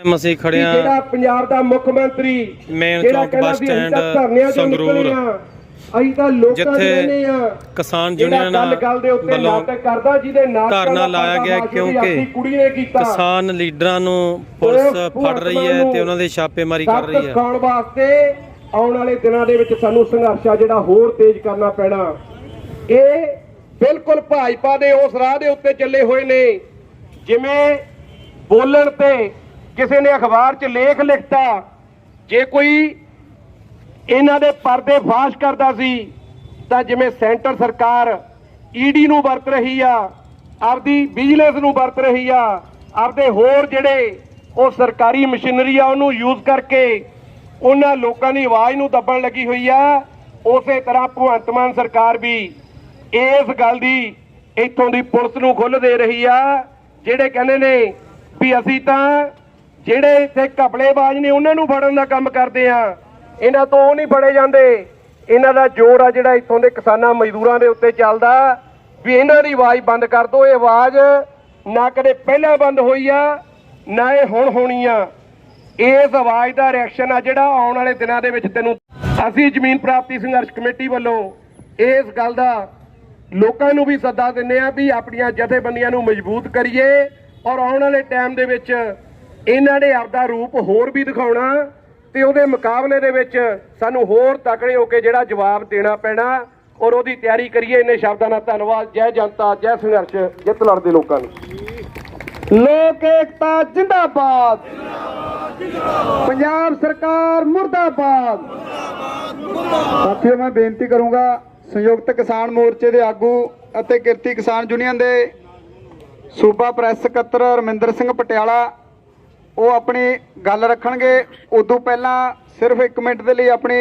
ਮਸੀਂ ਕਿ ਖੜਿਆ ਜਿਹੜਾ ਪੰਜਾਬ ਦਾ ਮੁੱਖ ਮੰਤਰੀ ਮੇਨ ਚੌਂਕ ਬੱਸ ਅਸੀਂ ਸਟੈਂਡ ਸੰਗਰੂਰ। ਅਸੀਂ ਤਾਂ ਲੋਕਾਂ ਦੇ ਰਹਿੰਦੇ ਆ ਕਿਸਾਨ ਯੂਨੀਅਨ ਗੱਲ ਗੱਲ ਦੇ ਉੱਤੇ ਨਾਟਕ ਕਰਦਾ ਜਿਹਦੇ ਨਾਟਕ ਧਰਨਾ ਲਾਇਆ ਗਿਆ ਕਿਉਂਕਿ ਨੇ ਕਿਸਾਨ ਲੀਡਰਾਂ ਨੂੰ ਪੁਲਿਸ ਫੜ ਰਹੀ ਹੈ ਤੇ ਉਹਨਾਂ ਦੀ ਛਾਪੇਮਾਰੀ ਕਰ ਰਹੀ ਹੈ। ਸਿਖਾਉਣ ਵਾਸਤੇ ਆਉਣ ਵਾਲੇ ਦਿਨਾਂ ਦੇ ਵਿੱਚ ਸਾਨੂੰ ਸੰਘਰਸ਼ ਆ ਜਿਹੜਾ ਹੋਰ ਤੇਜ਼ ਕਰਨਾ ਪੈਣਾ। ਇਹ ਬਿਲਕੁਲ ਭਾਜਪਾ ਦੇ ਉਸ ਰਾਹ ਦੇ ਉੱਤੇ ਚੱਲੇ ਹੋਏ ਨੇ ਜਿਵੇਂ ਬੋਲਣ ਤੇ ਕਿਸੇ ਨੇ ਅਖਬਾਰ 'ਚ ਲੇਖ ਲਿਖਤਾ, ਜੇ ਕੋਈ ਇਹਨਾਂ ਦੇ ਪਰਦੇ ਫਾਸ਼ ਕਰਦਾ ਸੀ, ਤਾਂ ਜਿਵੇਂ ਸੈਂਟਰ ਸਰਕਾਰ ਈਡੀ ਨੂੰ ਵਰਤ ਰਹੀ ਆ, ਆਪਦੀ ਵਿਜੀਲੈਂਸ ਨੂੰ ਵਰਤ ਰਹੀ ਆ, ਆਪਦੇ ਹੋਰ ਜਿਹੜੇ ਉਹ ਸਰਕਾਰੀ ਮਸ਼ੀਨਰੀ ਆ, ਉਹਨੂੰ ਯੂਜ਼ ਕਰਕੇ ਉਹਨਾਂ ਲੋਕਾਂ ਦੀ ਆਵਾਜ਼ ਨੂੰ ਦੱਬਣ ਲੱਗੀ ਹੋਈ ਆ, ਉਸੇ ਤਰ੍ਹਾਂ ਭਗਵੰਤ ਮਾਨ ਸਰਕਾਰ ਵੀ ਇਸ ਗੱਲ ਦੀ ਇੱਥੋਂ ਦੀ ਪੁਲਿਸ ਨੂੰ ਖੁੱਲ੍ਹ ਦੇ ਰਹੀ ਆ, ਜਿਹੜੇ ਕਹਿੰਦੇ ਨੇ ਵੀ ਅਸੀਂ ਤਾਂ ਜਿਹੜੇ ਇੱਥੇ ਘਪਲੇਬਾਜ਼ ਨੇ, ਉਹਨਾਂ ਨੂੰ ਫੜਨ ਦਾ ਕੰਮ ਕਰਦੇ ਆ। ਇਹਨਾਂ ਤੋਂ ਉਹ ਨਹੀਂ ਫੜੇ ਜਾਂਦੇ। ਇਹਨਾਂ ਦਾ ਜ਼ੋਰ ਆ ਜਿਹੜਾ ਇੱਥੋਂ ਦੇ ਕਿਸਾਨਾਂ ਮਜ਼ਦੂਰਾਂ ਦੇ ਉੱਤੇ ਚੱਲਦਾ। ਵੀ ਇਹਨਾਂ ਦੀ ਆਵਾਜ਼ ਬੰਦ ਕਰ ਦਿਓ। ਇਹ ਆਵਾਜ਼ ਨਾ ਕਦੇ ਪਹਿਲਾਂ ਬੰਦ ਹੋਈ ਆ, ਨਾ ਇਹ ਹੁਣ ਹੋਣੀ ਆ। ਇਸ ਆਵਾਜ਼ ਦਾ ਰਿਐਕਸ਼ਨ ਆ ਜਿਹੜਾ ਆਉਣ ਵਾਲੇ ਦਿਨਾਂ ਦੇ ਵਿੱਚ ਤੈਨੂੰ ਅਸੀਂ ਜ਼ਮੀਨ ਪ੍ਰਾਪਤੀ ਸੰਘਰਸ਼ ਕਮੇਟੀ ਵੱਲੋਂ ਇਸ ਗੱਲ ਦਾ ਲੋਕਾਂ ਨੂੰ ਵੀ ਸੱਦਾ ਦਿੰਦੇ ਆ ਵੀ ਆਪਣੀਆਂ ਜਥੇਬੰਦੀਆਂ ਨੂੰ ਮਜ਼ਬੂਤ ਕਰੀਏ ਔਰ ਆਉਣ ਵਾਲੇ ਟਾਈਮ ਦੇ ਵਿੱਚ ਇਹਨਾਂ ਨੇ ਆਪਦਾ ਰੂਪ ਹੋਰ ਵੀ ਦਿਖਾਉਣਾ ਤੇ ਉਹਦੇ ਮੁਕਾਬਲੇ ਦੇ ਵਿੱਚ ਸਾਨੂੰ ਹੋਰ ਤਕੜੇ ਹੋ ਕੇ ਜਿਹੜਾ ਜਵਾਬ ਦੇਣਾ ਪੈਣਾ ਔਰ ਉਹਦੀ ਤਿਆਰੀ ਕਰੀਏ। ਇਹਨੇ ਸ਼ਬਦਾਂ ਨਾਲ ਧੰਨਵਾਦ। ਜੈ ਜਨਤਾ, ਜੈ ਸੰਘਰਸ਼। ਜਿੱਤ ਲੜਦੇ ਲੋਕਾਂ ਨੂੰ। ਲੋਕ ਏਕਤਾ ਜਿੰਦਾਬਾਦ। ਪੰਜਾਬ ਸਰਕਾਰ ਮੁਰਦਾਬਾਦ। ਸਾਥੀਓ, ਮੈਂ ਬੇਨਤੀ ਕਰੂੰਗਾ ਸੰਯੁਕਤ ਕਿਸਾਨ ਮੋਰਚੇ ਦੇ ਆਗੂ ਅਤੇ ਕਿਰਤੀ ਕਿਸਾਨ ਯੂਨੀਅਨ ਦੇ ਸੂਬਾ ਪ੍ਰੈਸ ਸਕੱਤਰ ਰਮਿੰਦਰ ਸਿੰਘ ਪਟਿਆਲਾ ਉਹ ਆਪਣੀ ਗੱਲ ਰੱਖਣਗੇ। ਉਦੋਂ ਪਹਿਲਾਂ ਸਿਰਫ 1 ਮਿੰਟ ਦੇ ਲਈ ਆਪਣੀ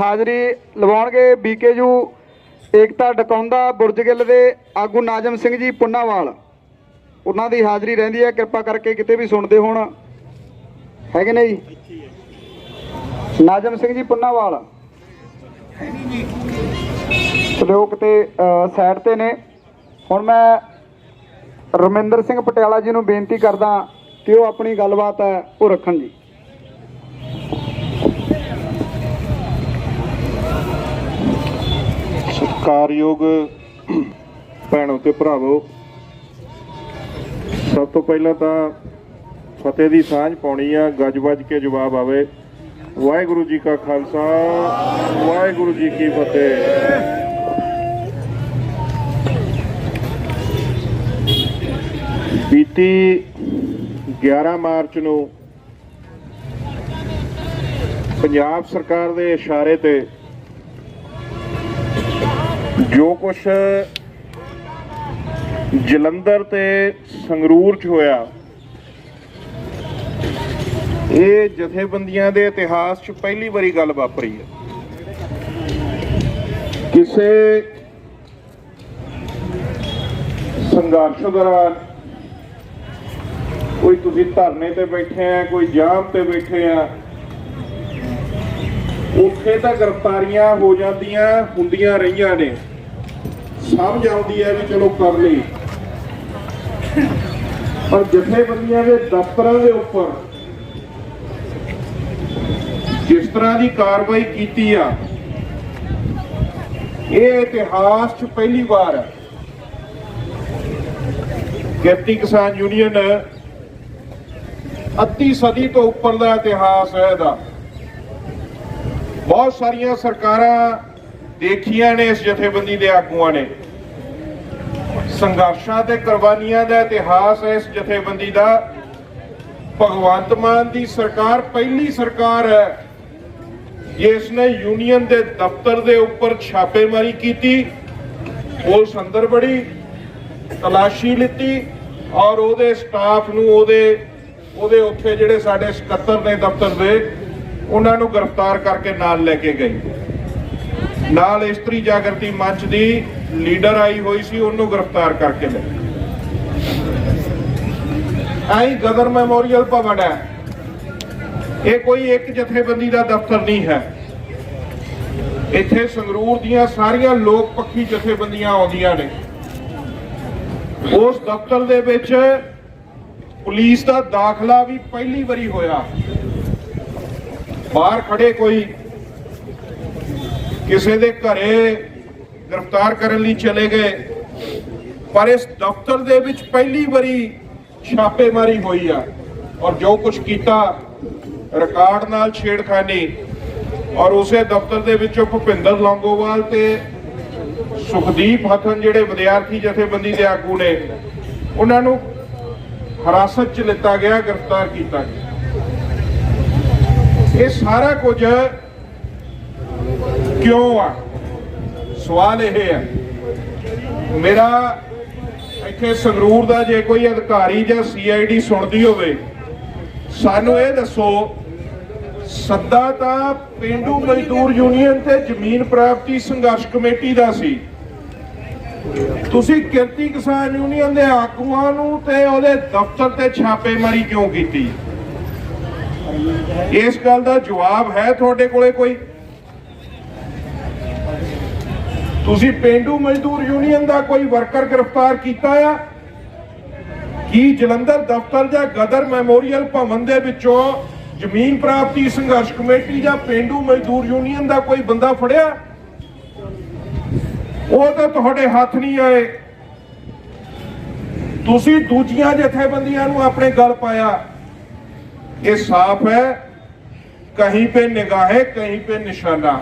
ਹਾਜ਼ਰੀ ਲਵਾਉਣਗੇ ਬੀਕੇਯੂ ਏਕਤਾ ਡਕਾਉਂਦਾ ਬੁਰਜਗਿੱਲ ਦੇ ਆਗੂ ਨਾਜਮ ਸਿੰਘ ਜੀ ਪੁੰਨਾਵਾਲ। ਉਹਨਾਂ ਦੀ ਹਾਜ਼ਰੀ ਰਹਿੰਦੀ ਹੈ। ਕਿਰਪਾ ਕਰਕੇ ਕਿਤੇ ਵੀ ਸੁਣਦੇ ਹੋਣ। ਹੈਗੇ ਨੇ ਜੀ ਨਾਜਮ ਸਿੰਘ ਜੀ ਪੁੰਨਾਵਾਲ। ਸਲੋਕ ਤੇ ਸਾਈਡ ਤੇ ਨੇ। ਹੁਣ ਮੈਂ ਰਮਿੰਦਰ ਸਿੰਘ ਪਟਿਆਲਾ ਜੀ ਨੂੰ ਬੇਨਤੀ ਕਰਦਾ ਕਿ ਉਹ ਆਪਣੀ ਗੱਲਬਾਤ ਹੈ, ਉਹ ਰੱਖਣ ਜੀ। ਸਤਿਕਾਰਯੋਗ ਭੈਣੋ ਤੇ ਭਰਾਵੋ, ਸਭ ਤੋਂ ਪਹਿਲਾਂ ਤਾਂ ਫਤਿਹ ਦੀ ਸਾਂਝ ਪਾਉਣੀ ਆ, ਗੱਜ ਵੱਜ ਕੇ ਜਵਾਬ ਆਵੇ। ਵਾਹਿਗੁਰੂ ਜੀ ਕਾ ਖਾਲਸਾ, ਵਾਹਿਗੁਰੂ ਜੀ ਕੀ ਫਤਿਹ। ਬੀਤੀ 11 ਮਾਰਚ ਨੂੰ ਪੰਜਾਬ ਸਰਕਾਰ ਦੇ ਇਸ਼ਾਰੇ ਤੇ ਜੋ ਕੁਛ ਜਲੰਧਰ ਤੇ ਸੰਗਰੂਰ ਚ ਹੋਇਆ, ਇਹ ਜਥੇਬੰਦੀਆਂ ਦੇ ਇਤਿਹਾਸ ਚ ਪਹਿਲੀ ਵਾਰੀ ਗੱਲ ਵਾਪਰੀ ਹੈ। ਕਿਸੇ ਸੰਘਰਸ਼ ਦੌਰਾਨ ਕੋਈ ਤੁਸੀਂ ਧਰਨੇ ਤੇ ਬੈਠੇ ਆ, ਕੋਈ ਜਾਮ ਤੇ ਬੈਠੇ ਆ। ਉੱਥੇ ਤਾਂ ਗ੍ਰਿਫਤਾਰੀਆਂ ਹੋ ਜਾਂਦੀਆਂ, ਹੁੰਦੀਆਂ ਰਹੀਆਂ ਨੇ। ਸਮਝ ਆਉਂਦੀ ਹੈ ਵੀ ਚਲੋ ਕਰ ਲਈ। ਪਰ ਜਥੇਬੰਦੀਆਂ ਦੇ ਦਫ਼ਤਰਾਂ ਦੇ ਉੱਪਰ ਜਿਸ ਤਰ੍ਹਾਂ ਦੀ ਕਾਰਵਾਈ ਕੀਤੀ ਆ, ਇਹ ਇਤਿਹਾਸ 'ਚ ਪਹਿਲੀ ਵਾਰ ਹੈ। ਕਿਰਤੀ ਕਿਸਾਨ ਯੂਨੀਅਨ ਅੱਧੀ ਸਦੀ ਤੋਂ ਉੱਪਰ ਦਾ ਇਤਿਹਾਸ ਹੈ ਇਹਦਾ। ਬਹੁਤ ਸਾਰੀਆਂ ਸਰਕਾਰਾਂ ਦੇਖੀਆਂ ਨੇ ਇਸ ਜਥੇਬੰਦੀ ਦੇ ਆਗੂਆਂ ਨੇ। ਸੰਘਰਸ਼ਾਂ ਤੇ ਕੁਰਬਾਨੀਆਂ ਦਾ ਇਤਿਹਾਸ ਹੈ ਇਸ ਜਥੇਬੰਦੀ ਦਾ। ਭਗਵੰਤ ਮਾਨ ਦੀ ਸਰਕਾਰ ਪਹਿਲੀ ਸਰਕਾਰ ਹੈ। ਜਿਸ ਨੇ ਯੂਨੀਅਨ ਦੇ ਦਫ਼ਤਰ ਦੇ ਉੱਪਰ ਛਾਪੇਮਾਰੀ ਕੀਤੀ ਪੁਲਿਸ ਅੰਦਰ ਬੜੀ, ਤਲਾਸ਼ੀ ਲਿੱਤੀ ਔਰ ਉਹਦੇ ਸਟਾਫ ਨੂੰ ਉਹਦੇ ਉਹਦੇ ਉੱਥੇ ਜਿਹੜੇ ਸਾਡੇ ਸਕੱਤਰ ਨੇ ਦਫ਼ਤਰ ਦੇ, ਉਹਨਾਂ ਨੂੰ ਗ੍ਰਿਫਤਾਰ ਕਰਕੇ ਨਾਲ ਲੈ ਕੇ ਗਈ ਨਾਲ ਇਸਤਰੀ ਜਾਗਰਤੀ ਮੰਚ ਦੀ ਲੀਡਰ ਆਈ ਹੋਈ ਸੀ, ਉਹਨੂੰ ਗ੍ਰਿਫਤਾਰ ਕਰਕੇ ਲੈ ਆਈ ਗਦਰ ਮੈਮੋਰੀਅਲ ਭਵਨ ਹੈ। ਇਹ ਕੋਈ ਇੱਕ ਜਥੇਬੰਦੀ ਦਾ ਦਫ਼ਤਰ ਨਹੀਂ ਹੈ। ਇੱਥੇ ਸੰਗਰੂਰ ਦੀਆਂ ਸਾਰੀਆਂ ਲੋਕ ਪੱਖੀ ਜਥੇਬੰਦੀਆਂ ਆਉਂਦੀਆਂ ਨੇ। ਉਸ ਦਫ਼ਤਰ ਦੇ ਵਿੱਚ ਪੁਲਿਸ ਦਾ ਦਾਖਲਾ ਵੀ ਪਹਿਲੀ ਵਾਰੀ ਹੋਇਆ। ਬਾਹਰ ਖੜੇ ਕੋਈ ਕਿਸੇ ਦੇ ਘਰੇ ਗ੍ਰਿਫਤਾਰ ਕਰਨ ਲਈ ਚਲੇ ਗਏ, ਪਰ ਇਸ ਦਫ਼ਤਰ ਦੇ ਵਿੱਚ ਪਹਿਲੀ ਵਾਰੀ ਛਾਪੇਮਾਰੀ ਹੋਈ ਆ ਔਰ ਜੋ ਕੁਝ ਕੀਤਾ, ਰਿਕਾਰਡ ਨਾਲ ਛੇੜਖਾਨੀ ਔਰ ਉਸੇ ਦਫ਼ਤਰ ਦੇ ਵਿੱਚੋਂ ਭੁਪਿੰਦਰ ਲੌਂਗੋਵਾਲ ਤੇ ਸੁਖਦੀਪ ਹਥਨ ਜਿਹੜੇ ਵਿਦਿਆਰਥੀ ਜਥੇਬੰਦੀ ਦੇ ਆਗੂ ਨੇ, ਉਹਨਾਂ ਨੂੰ ਹਿਰਾਸਤ 'ਚ ਲਿੱਤਾ ਗਿਆ, ਗ੍ਰਿਫਤਾਰ ਕੀਤਾ ਗਿਆ। ਇਹ ਸਾਰਾ ਕੁਝ ਕਿਉਂ ਆ? ਸਵਾਲ ਇਹ ਹੈ ਮੇਰਾ ਇੱਥੇ ਸੰਗਰੂਰ ਦਾ ਜੇ ਕੋਈ ਅਧਿਕਾਰੀ ਜਾਂ ਸੀਆਈਡੀ ਸੁਣਦੀ ਹੋਵੇ, ਸਾਨੂੰ ਇਹ ਦੱਸੋ, ਸੱਦਾ ਤਾਂ ਪਿੰਡੂ ਮਜ਼ਦੂਰ ਯੂਨੀਅਨ ਤੇ ਜ਼ਮੀਨ ਪ੍ਰਾਪਤੀ ਸੰਘਰਸ਼ ਕਮੇਟੀ ਦਾ ਸੀ। ਤੁਸੀਂ ਕਿਰਤੀ ਕਿਸਾਨ ਯੂਨੀਅਨ ਦੇ ਆਗੂਆਂ ਨੂੰ ਤੇ ਉਹਦੇ ਦਫ਼ਤਰ ਤੇ ਛਾਪੇਮਾਰੀ ਕਿਉਂ ਕੀਤੀ? ਇਸ ਗੱਲ ਦਾ ਜਵਾਬ ਹੈ ਤੁਹਾਡੇ ਕੋਲੇ ਕੋਈ? ਤੁਸੀਂ ਪਿੰਡੂ ਮਜ਼ਦੂਰ ਯੂਨੀਅਨ ਦਾ ਕੋਈ ਵਰਕਰ ਗ੍ਰਿਫਤਾਰ ਕੀਤਾ ਆ? ਕੀ ਜਲੰਧਰ ਦਫ਼ਤਰ ਜਾਂ ਗਦਰ ਮੈਮੋਰੀਅਲ ਭਵਨ ਦੇ ਵਿੱਚੋਂ ਜ਼ਮੀਨ ਪ੍ਰਾਪਤੀ ਸੰਘਰਸ਼ ਕਮੇਟੀ ਜਾਂ ਪਿੰਡੂ ਮਜ਼ਦੂਰ ਯੂਨੀਅਨ ਦਾ ਕੋਈ ਬੰਦਾ ਫੜਿਆ? ਉਹ ਤਾਂ ਤੁਹਾਡੇ ਹੱਥ ਨਹੀਂ ਆਏ। ਤੁਸੀਂ ਦੂਜੀਆਂ ਜਥੇਬੰਦੀਆਂ ਨੂੰ ਆਪਣੇ ਗੱਲ ਪਾਇਆ। ਇਹ ਸਾਫ਼ ਹੈ। ਕਹੀਂ ਪੇ ਨਿਗਾਹੇ, ਕਹੀਂ ਪੇ ਨਿਸ਼ਾਨਾ।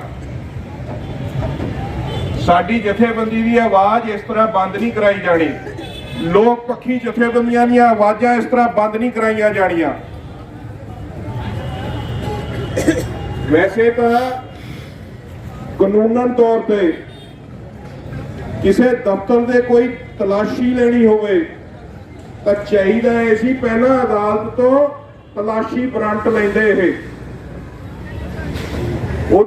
ਸਾਡੀ ਜਥੇਬੰਦੀ ਦੀ ਆਵਾਜ਼ ਇਸ ਤਰ੍ਹਾਂ ਬੰਦ ਨਹੀਂ ਕਰਾਈ ਜਾਣੀ। ਲੋਕ ਪੱਖੀ ਜਥੇਬੰਦੀਆਂ ਦੀਆਂ ਆਵਾਜ਼ਾਂ ਇਸ ਤਰ੍ਹਾਂ ਬੰਦ ਨਹੀਂ ਕਰਾਈਆਂ ਜਾਣੀਆਂ। ਵੈਸੇ ਤਾਂ ਕਾਨੂੰਨਨ ਤੌਰ ਤੇ ਕਿਸੇ ਦਫ਼ਤਰ ਦੇ ਕੋਈ ਤਲਾਸ਼ੀ ਲੈਣੀ ਹੋਵੇ, ਤਾਂ ਚਾਹੀਦਾ ਹੈ ਸੀ ਪਹਿਲਾਂ ਅਦਾਲਤ ਤੋਂ ਤਲਾਸ਼ੀ ਵਾਰੰਟ ਲੈਂਦੇ ਇਹ।